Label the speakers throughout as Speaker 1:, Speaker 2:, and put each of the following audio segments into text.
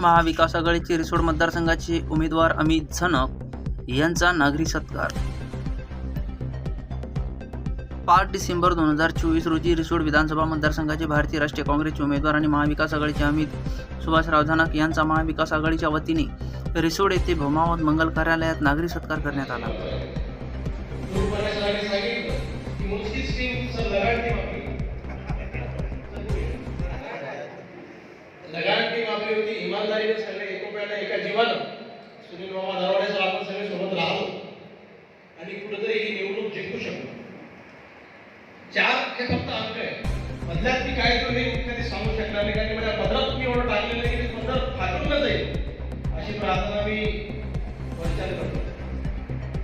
Speaker 1: महाविकास आघाडीचे रिसोड मतदारसंघाचे उमेदवार अमित झनक यांचा नागरी सत्कार. पाच डिसेंबर दोन हजार चोवीस रोजी रिसोड विधानसभा मतदारसंघाचे भारतीय राष्ट्रीय काँग्रेसचे उमेदवार आणि महाविकास आघाडीचे अमित सुभाषराव झनक यांचा महाविकास आघाडीच्या वतीने रिसोड येथे भौमावत मंगल कार्यालयात नागरी सत्कार करण्यात आला.
Speaker 2: आपली होती इमानदारीने सगळे एकोप्याने एका जीवानं सुनील मामा दरवाडे सर आपण सगळे सोबत राहतो. आणि कुठेतरी ही निवडणूक जिंकू शकतो. चार हे फक्त अंक आहे. मधल्यात मी काय तो हे कधी सांगू शकणार नाही कारण माझ्या पदरात मी एवढं टाकलेलं आहे की ते पदर फाटून न जाईल अशी प्रार्थना मी वंचन करतो.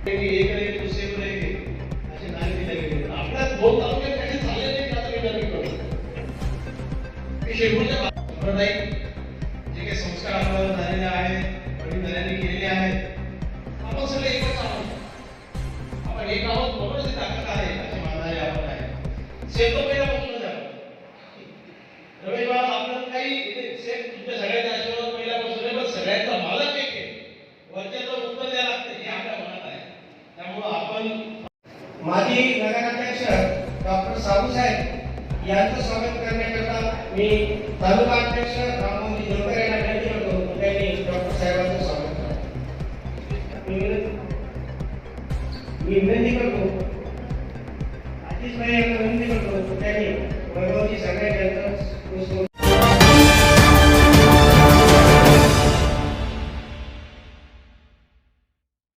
Speaker 2: की एक एक दुसरे वर एक असे नारे दिले गेले. आपल्या दोन तालुक्यात काही झाले नाही त्याचा विचार मी करतो मी शेवटच्या संप्रदायिक जे काही संस्कार आपल्याला झालेले आहेत वडीलधाऱ्यांनी केलेले आहेत आपण सगळे एकच आहोत. आपण एक आहोत म्हणूनच ही ताकद आहे असे मानणारे आपण आहे. शेतो तर पहिल्यापासूनच आहे आपण. रमेश बाबा आपल्याला काही शेत तुमच्या सगळ्यांचा आशीर्वाद पहिल्यापासून आहे पण सगळ्यांचा मालक एक आहे. वरच्याचं उत्तर द्यायला लागतं हे आपल्या मनात आहे. त्यामुळं आपण
Speaker 3: माजी नगराध्यक्ष डॉक्टर साहेब यांचं स्वागत करण्याकरता मी तालुका अध्यक्ष राममोहन जोडकर मी विनंती करतो. आतिश भाई यांना विनंती करतो. त्यांनी वैभवजी सगळ्या यांचं